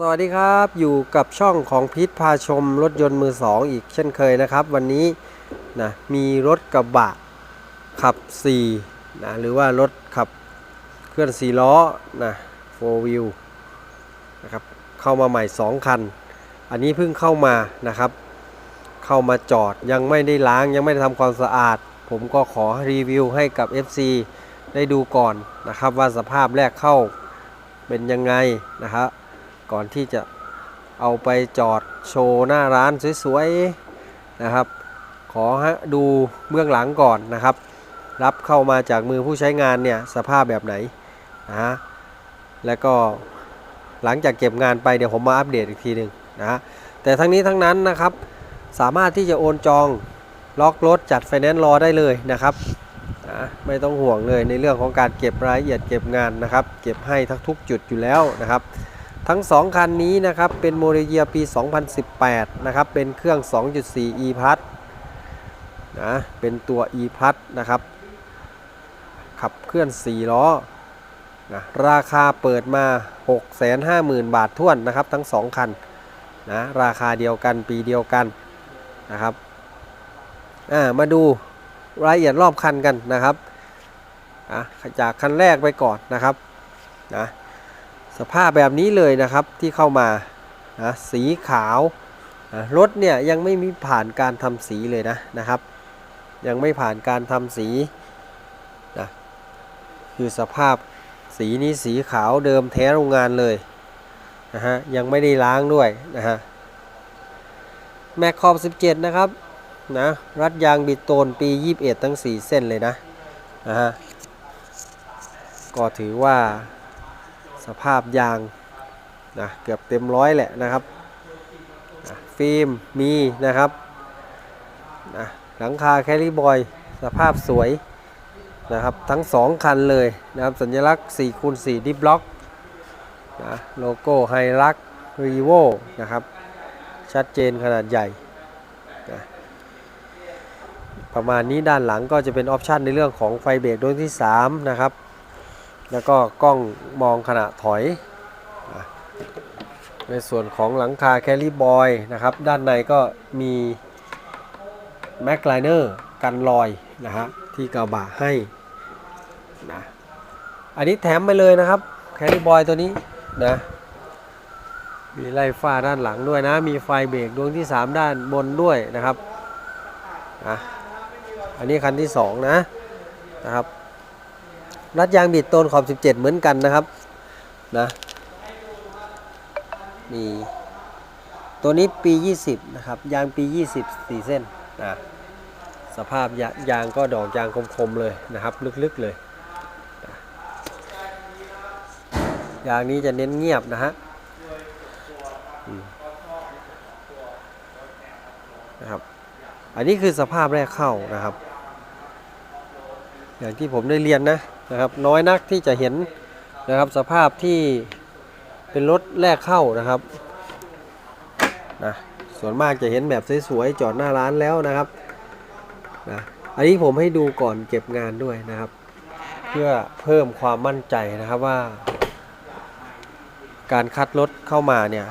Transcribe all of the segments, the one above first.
สวัสดีครับอยู่กับช่องของพิษพาชมรถยนต์มือสองอีกเช่นเคยนะครับ วันนี้นะมีรถกระบะขับ4นะหรือว่ารถขับเคลื่อน4ล้อนะ4 wheel นะครับเข้ามาใหม่ 2 คัน อันนี้เพิ่งเข้ามานะครับ เข้ามาจอดยังไม่ได้ล้างยังไม่ได้ทำความสะอาด ผมก็ขอรีวิวให้กับ FC ได้ดูก่อนนะครับว่าสภาพแรกเข้าเป็นยังไงนะครับ ก่อนที่จะเอาไปจอดโชว์หน้าร้านสวยๆนะครับ ขอฮะดูเบื้องหลังก่อนนะครับ รับเข้ามาจากมือผู้ใช้งานเนี่ยสภาพแบบไหนนะฮะแล้วก็หลังจากเก็บงานไปเดี๋ยวผมมาอัปเดตอีกทีหนึ่งนะฮะแต่ทั้งนี้ทั้งนั้นนะครับ สามารถที่จะโอนจองล็อกรถจัดไฟแนนซ์รอได้เลยนะครับนะไม่ต้องห่วงเลยในเรื่องของการเก็บรายละเอียดเก็บงานนะครับ เก็บให้ทั้งทุกจุดอยู่แล้วนะครับ ทั้ง 2 คันนี้นะครับ เป็นโมเดลเยียปี 2018 นะครับ เป็นเครื่อง 2.4 e p a s นะ เป็นตัว e p a s นะครับ ขับเคลื่อน 4 ล้อนะราคาเปิดมา 650,000 บาทท้วนนะครับ ทั้ง 2 คันนะราคาเดียวกันปีเดียวกันนะครับอ่ามาดูรายละเอียดรอบคันกันนะครับอะจากคันแรกไปก่อนนะครับนะ สภาพแบบนี้เลยนะครับที่เข้ามานะสีขาวนะรถเนี่ยยังไม่มีผ่านการทำสีเลยนะนะครับ ยังไม่ผ่านการทำสีนะคือสภาพสีนี้สีขาวเดิมแท้โรงงานเลยนะฮะยังไม่ได้ล้างด้วยนะฮะแม็กขอบ 17 นะครับนะรัดยางบิดโตนปี 21 ทั้ง 4 เส้นเลยนะนะฮะก็ถือว่า สภาพยางนะเกือบเต็มร้อยแหละนะครับฟิล์มมีนะครับนะหลังคาแคลิบอย สภาพสวยนะครับทั้ง 2 คันเลยนะครับสัญลักษณ์4คูณ4ดิฟล็อกนะโลโก้ไฮรักรีโวนะครับ ชัดเจนขนาดใหญ่นะประมาณนี้ด้านหลังก็จะเป็นออปชันในเรื่องของไฟเบรกดวงที่ 3 นะครับ แล้วก็กล้องมองขณะถอย ในส่วนของหลังคาแคลรี่บอยนะครับ ด้านในก็มีแม็กไลเนอร์กันรอยนะฮะที่กระบะให้นะอันนี้แถมไปเลยนะครับแคลรี่บอยตัวนี้นะมีไล่ฟ้าด้านหลังด้วยนะ มีไฟเบรกดวงที่ 3 ด้านบนด้วยนะครับนะอันนี้คันที่ 2 นะนะครับ รัดยางบิดโตนขอบ 17 เหมือนกันนะครับนะนี่ตัวนี้ปี 20 นะครับ ยางปี 20 4 เส้นนะสภาพยายางก็ดอกยางคมๆเลยนะครับ ลึกๆเลยนะยางนี้จะเน้นเงียบนะฮะนะครับ อันนี้คือสภาพแรกเข้านะครับ อย่างที่ผมได้เรียนนะ นะครับน้อยนักที่จะเห็นนะครับสภาพที่เป็นรถแรกเข้านะครับนะส่วนมากจะเห็นแบบสวยๆจอดหน้าร้านแล้วนะครับนะอันนี้ผมให้ดูก่อนเก็บงานด้วยนะครับ เพื่อเพิ่มความมั่นใจนะครับว่า การคัดรถเข้ามาเนี่ย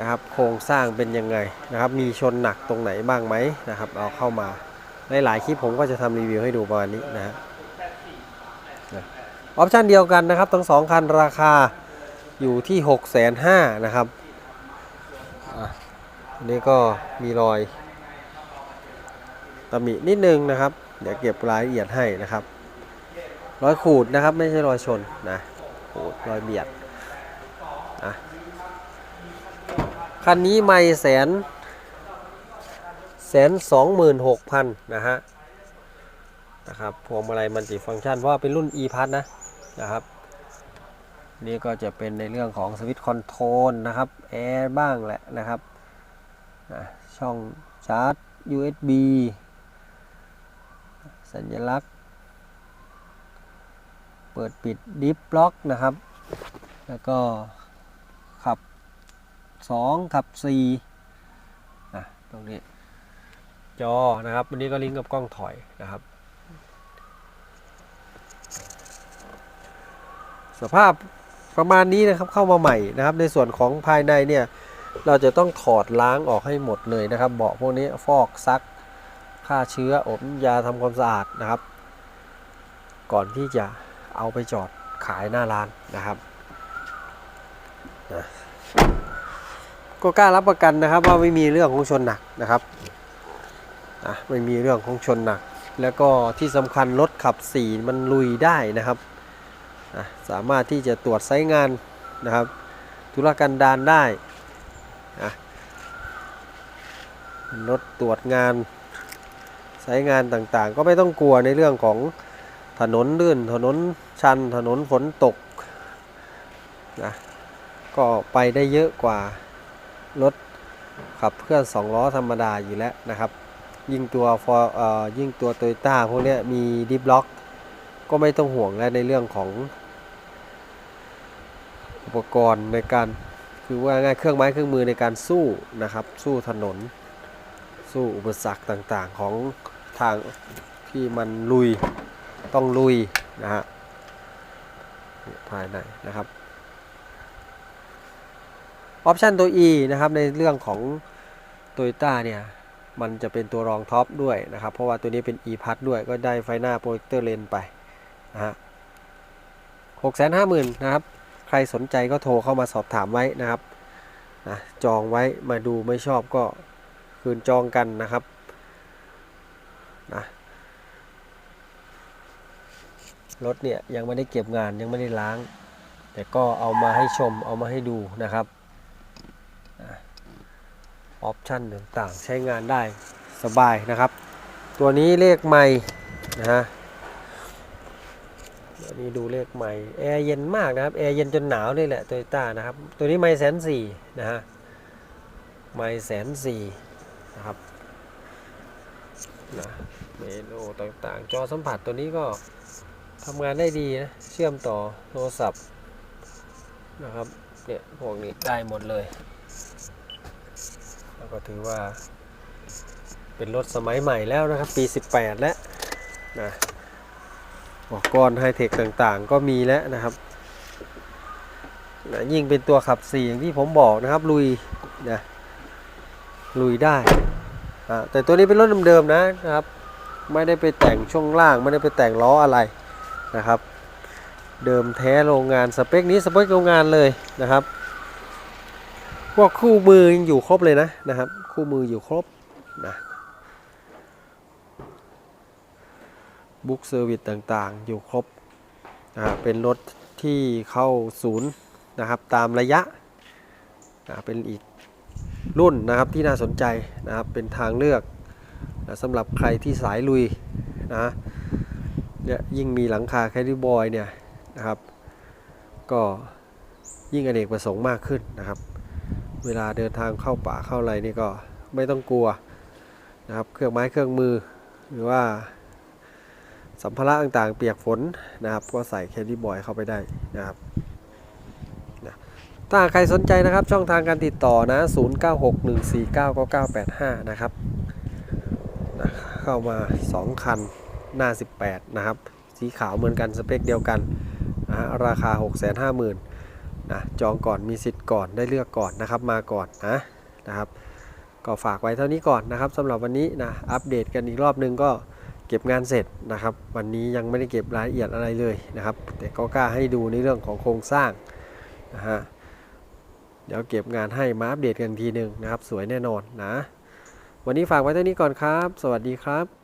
นะครับโครงสร้างเป็นยังไงนะครับ มีชนหนักตรงไหนบ้างไหมนะครับ เอาเข้ามาหลายๆคลิปผมก็จะทำรีวิวให้ดูประมาณนี้นะฮะ ออปชันเดียวกันนะครับทั้งสองคันราคาอยู่ที่6 5 0 0 0นะครับอันนี้ก็มีรอยตำหนินิดนึงนะครับ เดี๋ยวเก็บรายละเอียดให้นะครับ รอยขูดนะครับไม่ใช่รอยชนนะขูดรอยเบียดนะคันนี้ไม่แสนแสนสองหมื่นหกพันนะฮะนะครับพวงมาลัยมันติฟังก์ชันเพราะว่าเป็นรุ่น e p a s นะ นะครับ นี่ก็จะเป็นในเรื่องของสวิตช์คอนโทรลนะครับแอร์บ้างแหละนะครับช่องชาร์จ USB สัญลักษณ์ เปิดปิดดิฟล็อกนะครับ แล้วก็ขับ 2 ขับ4นะตรงนี้จอนะครับวันนี้ก็ลิงก์กับกล้องถอยนะครับ สภาพประมาณนี้นะครับเข้ามาใหม่นะครับ ในส่วนของภายในเนี่ยเราจะต้องถอดล้างออกให้หมดเลยนะครับ เบาะพวกนี้ฟอกซักฆ่าเชื้ออบยาทำความสะอาดนะครับ ก่อนที่จะเอาไปจอดขายหน้าร้านนะครับนะก็กล้ารับประกันนะครับ ว่าไม่มีเรื่องของชนหนักนะครับอะไม่มีเรื่องของชนหนัก แล้วก็ที่สำคัญรถขับ4มันลุยได้นะครับ สามารถที่จะตรวจไซต์งานนะครับธุรกันดารได้อะรถตรวจงานไซต์งานต่างๆ ก็ไม่ต้องกลัวในเรื่องของถนนลื่นถนนชันถนนฝนตกนะก็ไปได้เยอะกว่ารถขับเคลื่อน2ล้อธรรมดาอยู่แล้วนะครับ ยิ่งตัวฟอร์ยิ่งตัวโตโยต้าพวกนี้มีดิฟล็อก ก็ไม่ต้องห่วงแล้วในเรื่องของ อุปกรณ์ในการคือว่าง่ายเครื่องไม้เครื่องมือในการสู้นะครับ สู้ถนน สู้อุปสรรคต่างๆของทางที่มันลุยต้องลุยนะฮะภายในนะครับออปชันตัว E นะครับในเรื่องของ t o y ต้าเนี่ย มันจะเป็นตัวรองท็อปด้วยนะครับ เพราะว่าตัวนี้เป็น e p a s ด้วยก็ได้ไฟหน้าโปรเจคเตอร์เลนไปนะฮะหกแสนห้าหมื่นนะครับ ใครสนใจก็โทรเข้ามาสอบถามไว้นะครับนะจองไว้มาดูไม่ชอบก็คืนจองกันนะครับนะรถเนี่ยยังไม่ได้เก็บงานยังไม่ได้ล้าง แต่ก็เอามาให้ชมเอามาให้ดูนะครับออปชั่นต่างๆ ใช้งานได้สบายนะครับ ตัวนี้เลขใหม่นะฮะ นี้ดูเลขใหม่แอร์เย็นมากนะครับแอร์เย็นจนหนาวเลยแหละโตโยต้านะครับ ตัวนี้ไม่แสนสี่นะฮะไม่แสนสี่นะครับนะเมนูต่างๆ จอสัมผัสตัวนี้ก็ทำงานได้ดีนะ เชื่อมต่อโทรศัพท์นะครับเนี่ยพวกนี้ได้หมดเลย แล้วก็ถือว่า เป็นรถสมัยใหม่แล้วนะครับ ปี 18 แล้วนะ อุปกรณ์ไฮเทคต่างๆ ก็มีแล้วนะครับนะยิ่งเป็นตัวขับ4อย่างที่ผมบอกนะครับ ลุยนะลุยได้แต่ตัวนี้เป็นรถเดิมๆนะนะครับ ไม่ได้ไปแต่งช่วงล่าง ไม่ได้ไปแต่งล้ออะไรนะครับ เดิมแท้โรงงานสเปคนี้สเปคโรงงานเลยนะครับพวกคู่มือยังอยู่ครบเลยนะนะครับ คู่มืออยู่ครบนะ บุ๊กเซอร์วิสต่างๆ อยู่ครบเป็นรถที่เข้าศูนย์นะครับตามระยะเป็นอีกรุ่นนะครับที่น่าสนใจนะครับเป็นทางเลือกนะสำหรับใครที่สายลุยนะเนี่ยยิ่งมีหลังคาแคดดี้บอยเนี่ยนะครับก็ยิ่งอเนกประสงค์มากขึ้นนะครับ เวลาเดินทางเข้าป่าเข้าอะไรนี่ก็ไม่ต้องกลัวนะครับเครื่องไม้เครื่องมือหรือว่า สัมภาระต่างๆ เปียกฝนนะครับ ก็ใส่แคดดี้บอยเข้าไปได้นะครับถ้าใครสนใจนะครับช่องทางการติดต่อนะ 0961499985 นะครับนะเข้ามา 2 คันหน้า 18 นะครับ สีขาวเหมือนกันสเปคเดียวกันนะฮะราคา 650,000นะจองก่อนมีสิทธิ์ก่อนได้เลือกก่อนนะครับมาก่อนนะนะครับ ก็ฝากไว้เท่านี้ก่อนนะครับสำหรับวันนี้นะอัปเดตกันอีกรอบนึงก็ เก็บงานเสร็จนะครับ วันนี้ยังไม่ได้เก็บรายละเอียดอะไรเลยนะครับ แต่ก็กล้าให้ดูในเรื่องของโครงสร้างนะฮะเดี๋ยวเก็บงานให้มาอัปเดตกันทีหนึ่งนะครับ สวยแน่นอนนะ วันนี้ฝากไว้เท่านี้ก่อนครับ สวัสดีครับ